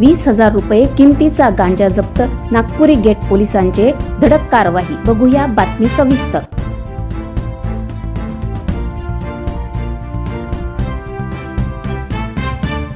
वीस हजार रुपये किमतीचा गांजा जप्त. नागपुरी गेट पोलिसांचे धडक कारवाई. बघूया बातमी सविस्तर.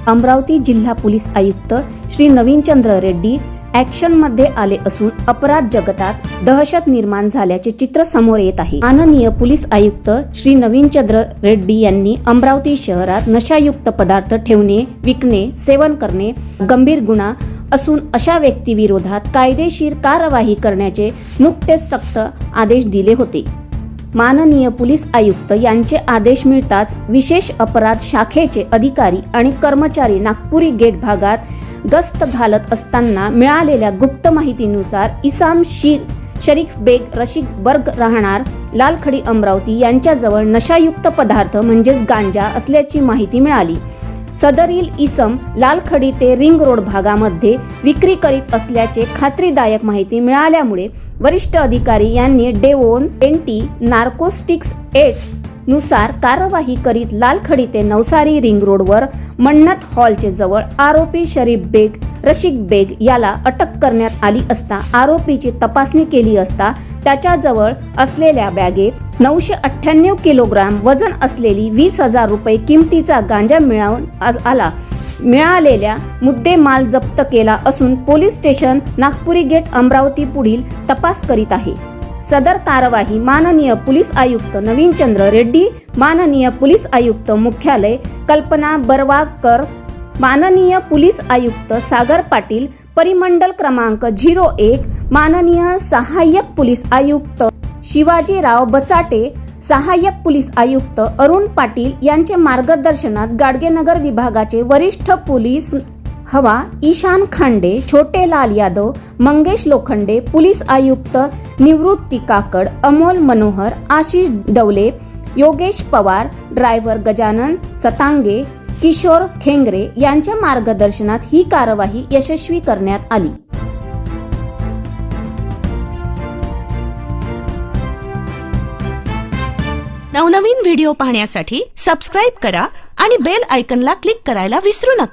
अमरावती जिल्हा पोलीस आयुक्त श्री नवीनचंद्र रेड्डी ॲक्शनमध्ये आले असून अपराध जगतात दहशत निर्माण झाल्याचे चित्र समोर येत आहे. माननीय पोलीस आयुक्त श्री नवीनचंद्र रेड्डी यांनी अमरावती शहरात नशायुक्त पदार्थ ठेवणे विकणे सेवन करणे गंभीर गुन्हा असून अशा व्यक्तीविरोधात कायदेशीर कारवाई करण्याचे नुकतेच सक्त आदेश दिले होते. माननीय पोलीस आयुक्त यांचे आदेश मिळताच विशेष अपराध शाखेचे अधिकारी आणि कर्मचारी नागपुरी गेट भागात गस्त घालत असताना मिळालेल्या गुप्त माहितीनुसार इसाम शी शरीफ बेग रशीद बर्ग राहणार लालखडी अमरावती यांच्याजवळ नशायुक्त पदार्थ म्हणजेच गांजा असल्याची माहिती मिळाली. सदरील इसम लालखडी ते रिंग रोड भागामध्ये विक्री करीत असल्याचे खात्रीदायक माहिती मिळाल्यामुळे वरिष्ठ अधिकारी यांनी डेवोन एनटी नार्कोस्टिक्स एड्स नुसार कार्यवाही करीत लालखडी ते नवसारी रिंग रोडवर मन्नत हॉलचे जवळ आरोपी शरीफ बेग रशिक बेग याला अटक करण्यात आली असता आरोपीची तपासणी केली असता त्याच्याजवळ असलेल्या बॅगेत नऊशे अठ्ठ्याण्णव किलोग्राम वजन असलेली वीस हजार रुपये किमतीचा गांजा मिळवून आ- आला. मिळालेल्या मुद्देमाल जप्त केला असून police station Nagpuri gate Amravati पुढील तपास करीत आहे. सदर कारवाई माननीय पोलीस आयुक्त नवीनचंद्र रेड्डी माननीय पोलीस आयुक्त मुख्यालय कल्पना बरवाकर माननीय पोलीस आयुक्त सागर पाटील परिमंडल क्रमांक झिरो एक माननीय सहाय्यक पोलीस आयुक्त शिवाजीराव बचाटे सहाय्यक पोलीस आयुक्त अरुण पाटील यांचे मार्गदर्शनात गाडगेनगर विभागाचे वरिष्ठ पोलीस हवा ईशान खांडे छोटे लाल यादव मंगेश लोखंडे पोलीस आयुक्त निवृत्ती काकड अमोल मनोहर आशिष डवले योगेश पवार ड्रायव्हर गजानन सतांगे किशोर खेंगरे यांच्या मार्गदर्शनात ही कारवाई यशस्वी करण्यात आली. नवनवीन व्हिडिओ पाहण्यासाठी सबस्क्राईब करा आणि बेल आयकनला क्लिक करायला विसरू नका.